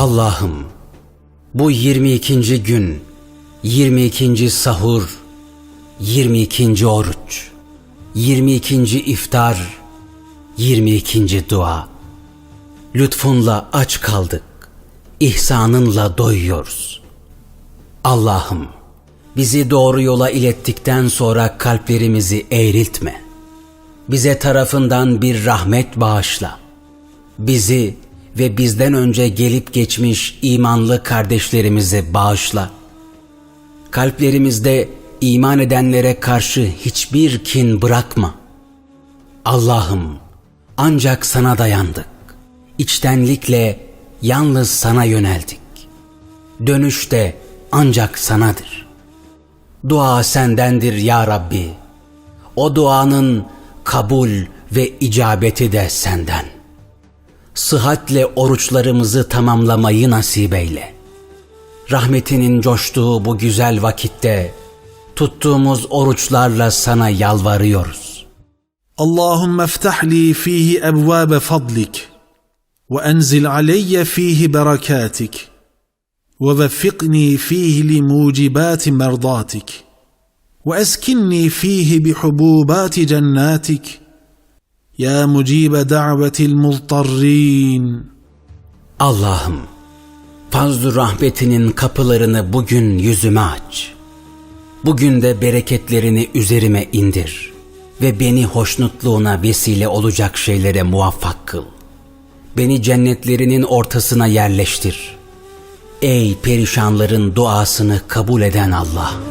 Allah'ım bu 22. gün, 22. sahur, 22. oruç, 22. iftar, 22. dua. Lütfunla aç kaldık, ihsanınla doyuyoruz. Allah'ım bizi doğru yola ilettikten sonra kalplerimizi eğriltme. Bize tarafından bir rahmet bağışla. Bizi ve bizden önce gelip geçmiş imanlı kardeşlerimizi bağışla. Kalplerimizde iman edenlere karşı hiçbir kin bırakma. Allah'ım ancak sana dayandık. İçtenlikle yalnız sana yöneldik. Dönüş de ancak sanadır. Dua sendendir ya Rabbi. O duanın kabul ve icabeti de senden sıhhatle oruçlarımızı tamamlamayı nasip eyle. Rahmetinin coştuğu bu güzel vakitte tuttuğumuz oruçlarla sana yalvarıyoruz. Allahümme ftahli fihi ebvâbe fadlik ve enzil aleyye fihi berakatik ve veffikni fihi li mucibati merdatik ve eskinni fihi bihububati cennatik ya mucibe da'vetil multarrin. Allah'ım, fazl rahmetinin kapılarını bugün yüzüme aç. Bugün de bereketlerini üzerime indir ve beni hoşnutluğuna vesile olacak şeylere muvaffak kıl. Beni cennetlerinin ortasına yerleştir. Ey perişanların duasını kabul eden Allah.''